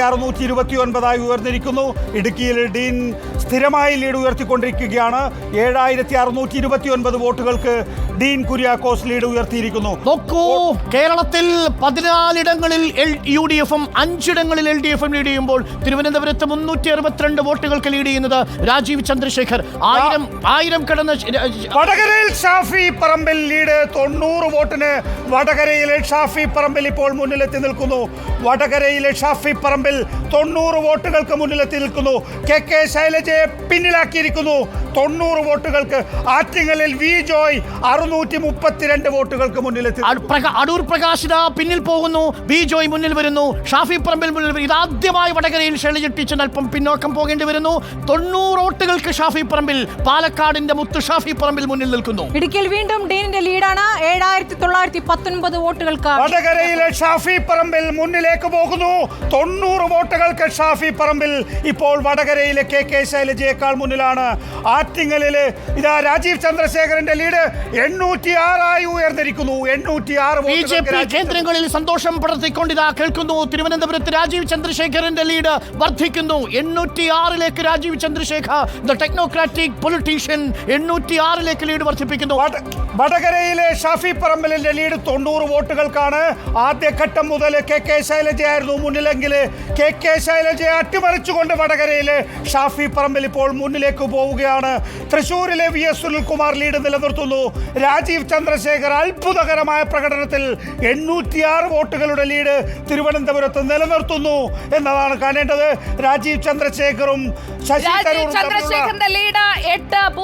അറുന്നൂറ്റി ഇരുപത്തി ഒൻപതായി ഉയർന്നിരിക്കുന്നു. ഇടുക്കിയിൽ ഡീൻ സ്ഥിരമായി ലീഡ് ഉയർത്തിക്കൊണ്ടിരിക്കുകയാണ്. ഏഴായിരത്തി അറുന്നൂറ്റി ഇരുപത്തി ഒൻപത് വോട്ടുകൾക്ക് ഡീൻ കുര്യാക്കോസ് ലീഡ് ഉയർത്തിയിരിക്കുന്നു. നോക്കൂ കേരളത്തിൽ പതിനാലിടങ്ങളിൽ എൽ യു ഡി എഫും അഞ്ചിടങ്ങളിൽ എൽ ഡി എഫും ലീഡ് ചെയ്യുമ്പോൾ തിരുവനന്തപുരത്ത് മുന്നൂറ്റി അറുപത്തിരണ്ട് വോട്ടുകൾക്ക് ലീഡ് ചെയ്യുന്നത് രാജീവ് ചന്ദ്രശേഖർ. ആയിരം ആയിരം കടന്ന് വടകരയിൽ ഷാഫി പറമ്പിൽ ലീഡ് തൊണ്ണൂറ് വോട്ടിന് വടകരയിലെ ഷാഫി പറമ്പിൽ ഇപ്പോൾ മുന്നിലെത്തി നിൽക്കുന്നു. വടകരയിലെ ഷാഫി പറമ്പിൽ തൊണ്ണൂറ് വോട്ടുകൾക്ക് മുന്നിലെത്തി നിൽക്കുന്നു. കെ കെ ശൈലജയെ പിന്നിലാക്കിയിരിക്കുന്നു. തൊണ്ണൂറ് വോട്ടുകൾക്ക് ആറ്റിങ്ങലിൽ വി ജോയ് അറുന്നൂറ്റി മുപ്പത്തിരണ്ട് വോട്ടുകൾക്ക് മുന്നിലെത്തി അടൂർ പ്രകാ- പ്രകാശിത പിന്നിൽ പോകുന്നു. വി ജോയ് മുന്നിൽ വരുന്നു. ഷാഫി പറമ്പിൽ മുന്നിൽ വരുന്നു. ഇതാദ്യമായി വടകരയിൽ ശൈലജ ടീച്ചർ അല്പം പിന്നോക്കം പോകേണ്ടി വരുന്നു. തൊണ്ണൂറ് വോട്ടുകൾക്ക് ഷാഫി പറമ്പിൽ പാലക്കാടിന്റെ മുത്ത് ഷാഫി പറമ്പിൽ മുന്നിൽ നിൽക്കുന്നു. ഇടുക്കിയിൽ വീണ്ടും ഡീനിന്റെ ലീഡാണ് ഏഴായിരത്തി തൊള്ളായിരത്തി പത്തൊൻപത് വോട്ടുകൾക്ക് വടകരയിലെ ഷാഫി പറമ്പിൽ മുന്നിലേക്ക് പോകുന്നു. തൊണ്ണൂറ് വോട്ടുകൾക്ക് ഷാഫി പറമ്പിൽ ഇപ്പോൾ വടകരയിലെ കെ കെ ശൈലജയേക്കാൾ മുന്നിലാണ്. ആറ്റിങ്ങലിൽ ഇതാ രാജീവ് ചന്ദ്രശേഖരന്റെ ലീഡ് എണ്ണൂറ്റി ആറായി ഉയർന്നിരിക്കുന്നു. എണ്ണൂറ്റി ആറ് ബി ജെ പി കേന്ദ്രങ്ങളിൽ സന്തോഷം പടർത്തിക്കൊണ്ടിതാ കേൾക്കുന്നു. തിരുവനന്തപുരത്ത് രാജീവ് ചന്ദ്രശേഖരന്റെ ലീഡ് വർദ്ധിക്കുന്നു. എണ്ണൂറ്റി ആറിലേക്ക് Rajeev Chandrasekhar the technocratic politician എണ്ണൂറ്റി ആറിലേക്ക് ലീഡ് വർദ്ധിപ്പിക്കുന്നു. വടകരയിലെ ഷാഫി പറമ്പലിന്റെ ലീഡ് തൊണ്ണൂറ് വോട്ടുകൾക്കാണ് ആദ്യഘട്ടം മുതൽ കെ കെ ശൈലജയായിരുന്നു മുന്നിലെങ്കിൽ. കെ കെ ശൈലജയെ അട്ടിമറിച്ചുകൊണ്ട് വടകരയിൽ ഷാഫി പറമ്പിൽ ഇപ്പോൾ മുന്നിലേക്ക് പോവുകയാണ്. തൃശൂരിലെ വി എസ് സുനിൽകുമാർ ലീഡ് നിലനിർത്തുന്നു. രാജീവ് ചന്ദ്രശേഖർ അത്ഭുതകരമായ പ്രകടനത്തിൽ എണ്ണൂറ്റിയാറ് വോട്ടുകളുടെ ലീഡ് തിരുവനന്തപുരത്ത് നിലനിർത്തുന്നു എന്നതാണ് കാണേണ്ടത്. രാജീവ് ചന്ദ്രശേഖറും ശശി തരൂർ തരൂറും ലീഡ്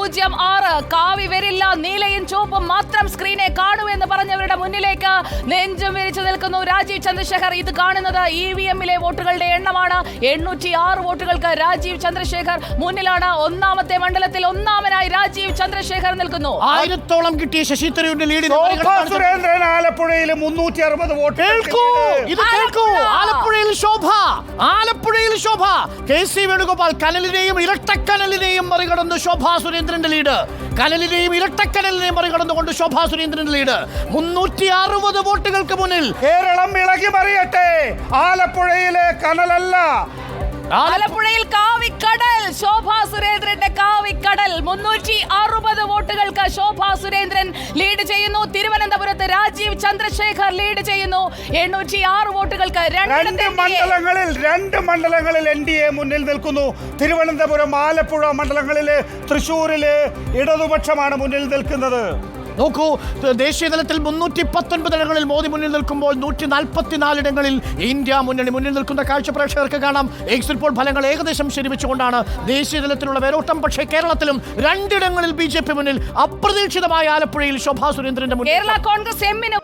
പൂജ്യം ആറ്. കാവി വരില്ല നീലയും ചുവപ്പും മാത്രം സ്ക്രീനെ കാണൂ എന്ന് പറഞ്ഞവരുടെ മുന്നിലേക്ക് നെഞ്ചും വിരിച്ചു നിൽക്കുന്നു രാജീവ് ചന്ദ്രശേഖർ. ഇത് കാണുന്നത് ഇ വി എമ്മിലെ വോട്ടുകളുടെ എണ്ണമാണ്. എണ്ണൂറ്റി ആറ് വോട്ടുകൾക്ക് രാജീവ് ചന്ദ്രശേഖർ മുന്നിലാണ്. ഒന്നാമത്തെ മണ്ഡലത്തിൽ ഒന്നാമനായി രാജീവ് ചന്ദ്രശേഖർ നിൽക്കുന്നു. ആയിരത്തോളം കിട്ടിയ ശശി തരൂരിന്റെ ലീഡ് സുരേന്ദ്രൻ ആലപ്പുഴയിൽ മുന്നൂറ്റി അറുപത് വോട്ട് കേൾക്കൂ ഇത് കേൾക്കൂ. ആലപ്പുഴയിൽ ശോഭ ആലപ്പുഴയിൽ ശോഭ. കെ സി വേണുഗോപാൽ കനലിനെയും ഇരട്ടക്കനലിനെയും മറികടന്ന് ശോഭാ സുരേന്ദ്രന്റെ ലീഡ്. കനലിനെയും ഇരട്ടക്കനലിനെയും മറികടന്നുകൊണ്ട് ശോഭാ സുരേന്ദ്രന്റെ ലീഡ്. മുന്നൂറ്റി അറുപത് വോട്ടുകൾക്ക് മുന്നിൽ കേരളം ഇളകി മറിയട്ടെ. ആലപ്പുഴയിലെ കനലല്ല. ആലപ്പുഴയിൽ കാവിക്കടൽ മുന്നൂറ്റി അറുപത് വോട്ടുകൾക്ക് ശോഭാ സുരേന്ദ്രൻ ലീഡ് ചെയ്യുന്നു. തിരുവനന്തപുരത്ത് രാജീവ് ചന്ദ്രശേഖർ ലീഡ് ചെയ്യുന്നു. എണ്ണൂറ്റി ആറ് വോട്ടുകൾക്ക് രണ്ട് മണ്ഡലങ്ങളിൽ രണ്ട് മണ്ഡലങ്ങളിൽ എൻ ഡി എ മുന്നിൽ നിൽക്കുന്നു. തിരുവനന്തപുരം ആലപ്പുഴ മണ്ഡലങ്ങളിൽ തൃശൂരിലെ ഇടതുപക്ഷമാണ് മുന്നിൽ നിൽക്കുന്നത്. നോക്കൂ ദേശീയ തലത്തിൽ മുന്നൂറ്റി പത്തൊൻപത് ഇടങ്ങളിൽ മോദി മുന്നിൽ നിൽക്കുമ്പോൾ നൂറ്റി നാൽപ്പത്തിനാല് ഇടങ്ങളിൽ ഇന്ത്യ മുന്നണി മുന്നിൽ നിൽക്കുന്ന കാഴ്ച പ്രേക്ഷകർക്ക് കാണാം. എക്സിറ്റ് പോൾ ഫലങ്ങൾ ഏകദേശം ശരിവെച്ചുകൊണ്ടാണ് ദേശീയ തലത്തിലുള്ള വേരോട്ടം. പക്ഷേ കേരളത്തിലും രണ്ടിടങ്ങളിൽ ബി ജെ പി മുന്നിൽ അപ്രതീക്ഷിതമായ ആലപ്പുഴയിൽ ശോഭാ സുരേന്ദ്രന്റെ മുന്നിൽ കേരള കോൺഗ്രസ് എമ്മിന്